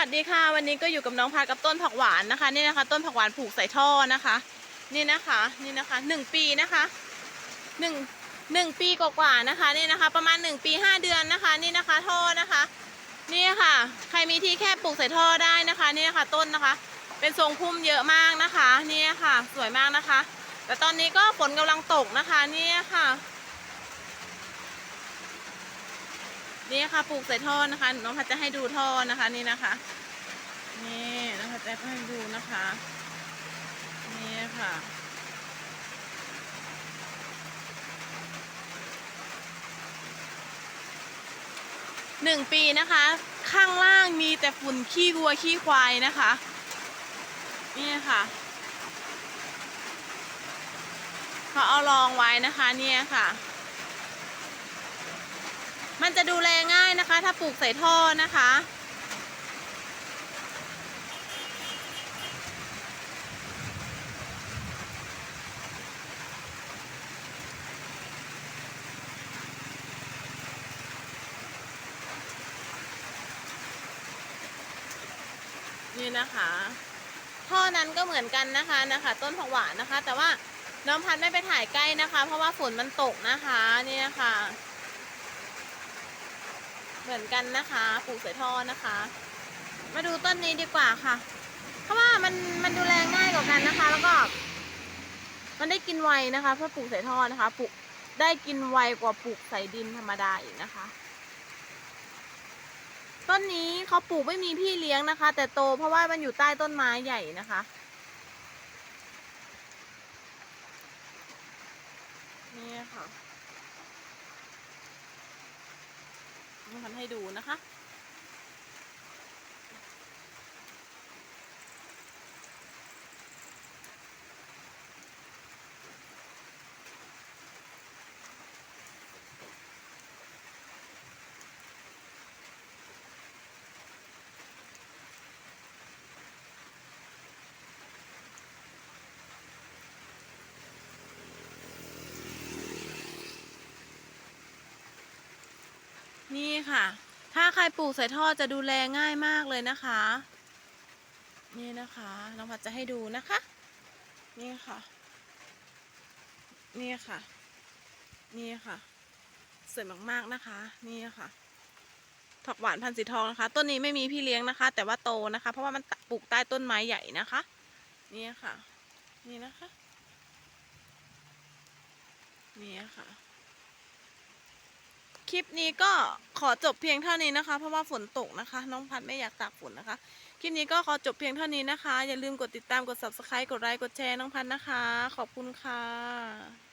วัสดีค่ะ วันนี้ก็อยู่กับน้องพากับต้นผักหวานนะคะ นี่นะคะ ต้นผักหวานผูกใส่ท่อนะคะ นี่นะคะ นี่นะคะหนึ่งปีนะคะหนึ่งหนึ่งปีกว่าๆนะคะ นี่นะคะ ประมาณหนึ่งปีห้าเดือนนะคะ นี่นะคะท่อนะคะ นี่ค่ะ ใครมีที่แค่ปลูกใส่ท่อได้นะคะ นี่นะคะต้นนะคะ เป็นทรงพุ่มเยอะมากนะคะ นี่ค่ะ สวยมากนะคะ แต่ตอนนี้ก็ฝนกำลังตกนะคะ นี่ค่ะ นี่ค่ะปลูกใส่ท่อนะคะน้องพัดจะให้ดูท่อนะคะนี่นะคะ นี่น้องพัดจะให้ดูนะคะ นี่ค่ะหนึ่งปีนะคะ ข้างล่างมีแต่ฝุ่นขี้วัวขี้ควายนะคะ นี่ค่ะเขาเอารองไว้นะคะ เนี่ยค่ะ มันจะดูแลง่ายนะคะ ถ้าปลูกใส่ท่อนะคะ นี่นะคะท่อนั้นก็เหมือนกันนะคะนะคะ ต้นผักหวานนะคะ แต่ว่าน้องพันไม่ไปถ่ายใกล้นะคะ เพราะว่าฝนมันตกนะคะ เนี่ยค่ะ เหมือนกันนะคะปลูกใส่ท่อนะคะ มาดูต้นนี้ดีกว่าค่ะ เพราะว่ามันมันดูแลง่ายกว่ากันนะคะ แล้วก็ มันได้กินไวนะคะเพราะปลูกใส่ท่อนะคะปลูกได้กินไวกว่าปลูกใส่ดินธรรมดาอีกนะคะ ต้นนี้เขาปลูกไม่มีพี่เลี้ยงนะคะ แต่โตเพราะว่ามันอยู่ใต้ต้นไม้ใหญ่นะคะ นี่ค่ะ มันให้ดูนะคะ นี่ค่ะ ถ้าใครปลูกใส่ท่อจะดูแลง่ายมากเลยนะคะ นี่นะคะน้องพัดจะให้ดูนะคะ นี่ค่ะ นี่ค่ะ นี่ค่ะ สวยมากๆนะคะ นี่ค่ะผักหวานพันธุ์สีทองนะคะ ต้นนี้ไม่มีพี่เลี้ยงนะคะ แต่ว่าโตนะคะ เพราะว่ามันปลูกใต้ต้นไม้ใหญ่นะคะ นี่ค่ะ นี่นะคะ นี่ค่ะ คลิปนี้ก็ขอจบเพียงเท่านี้นะคะ เพราะว่าฝนตกนะคะ น้องพัดไม่อยากตากฝนนะคะ คลิปนี้ก็ขอจบเพียงเท่านี้นะคะ อย่าลืมกดติดตามกด subscribe กดไลค์กดแชร์น้องพัดนะคะ ขอบคุณค่ะ